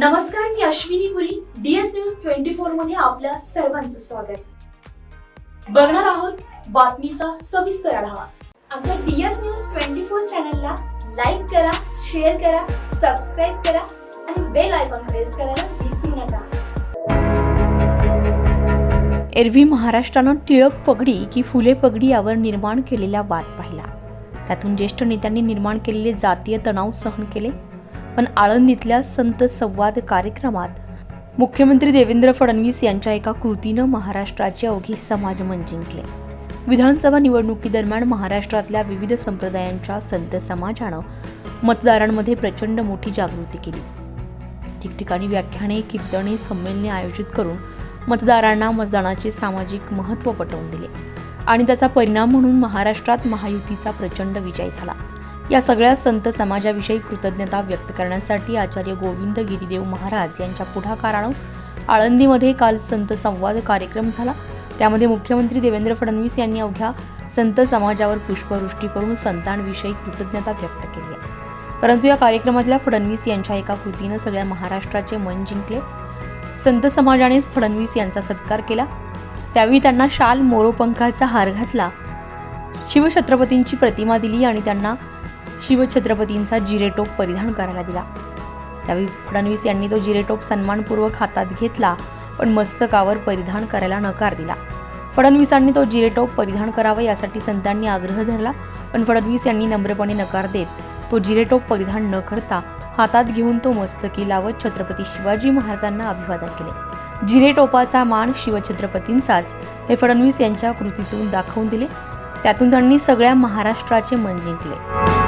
नमस्कार मी Ashwini Puri DS news twenty फोरमध्ये आपल्या सर्वांचं स्वागत. बघणार आहोत बातमीचा सविस्तर आढावा. आमच्या डीएस न्यूज ट्वेंटी फोर चॅनलला लाईक करा शेअर करा सबस्क्राईब करा आणि बेल आयकॉन प्रेस करायला विसरू नका. एरवी महाराष्ट्रानं टिळक पगडी की फुले पगडी यावर निर्माण केलेला वाद पाहिला. त्यातून ज्येष्ठ नेत्यांनी निर्माण केलेले जातीय तणाव सहन केले. पण आळंदीतल्या संत संवाद कार्यक्रमात मुख्यमंत्री देवेंद्र फडणवीस यांच्या एका कृतीनं महाराष्ट्राचे अवघे समाजमन जिंकले विधानसभा निवडणुकीदरम्यान महाराष्ट्रातल्या विविध संप्रदायांच्या संत समाजानं मतदारांमध्ये प्रचंड मोठी जागृती केली. ठिकठिकाणी व्याख्याने कीर्तने संमेलने आयोजित करून मतदारांना मतदानाचे सामाजिक महत्त्व पटवून दिले आणि त्याचा परिणाम म्हणून महाराष्ट्रात महायुतीचा प्रचंड विजय झाला. या सगळ्या संत समाजाविषयी कृतज्ञता व्यक्त करण्यासाठी आचार्य गोविंद गिरीदेव महाराज यांच्या पुढाकारानं आळंदीमध्ये काल संत संवाद कार्यक्रम झाला. त्यामध्ये मुख्यमंत्री देवेंद्र फडणवीस यांनी अवघ्या संत समाजावर पुष्पवृष्टी करून संतांविषयी कृतज्ञता व्यक्त केली आहे. परंतु या कार्यक्रमातल्या फडणवीस यांच्या एका कृतीनं सगळ्या महाराष्ट्राचे मन जिंकले. संत समाजानेच फडणवीस यांचा सत्कार केला. त्यावेळी त्यांना शाल मोरोपंखाचा हार घातला. शिवछत्रपतींची प्रतिमा दिली आणि त्यांना शिवछत्रपतींचा जिरेटोप परिधान करायला दिला. त्यावेळी फडणवीस यांनी तो जिरेटोप सन्मानपूर्वक हातात घेतला पण मस्तकावर परिधान करायला नकार दिला. फडणवीसांनी तो जिरेटोप परिधान करावा यासाठी संतांनी आग्रह धरला पण फडणवीस यांनी नम्रपणे नकार देत तो जिरेटोप परिधान न करता हातात घेऊन तो मस्तकी लावत छत्रपती शिवाजी महाराजांना अभिवादन केले. जिरेटोपाचा मान शिवछत्रपतींचाच हे फडणवीस यांच्या कृतीतून दाखवून दिले. त्यातून त्यांनी सगळ्या महाराष्ट्राचे मन जिंकले.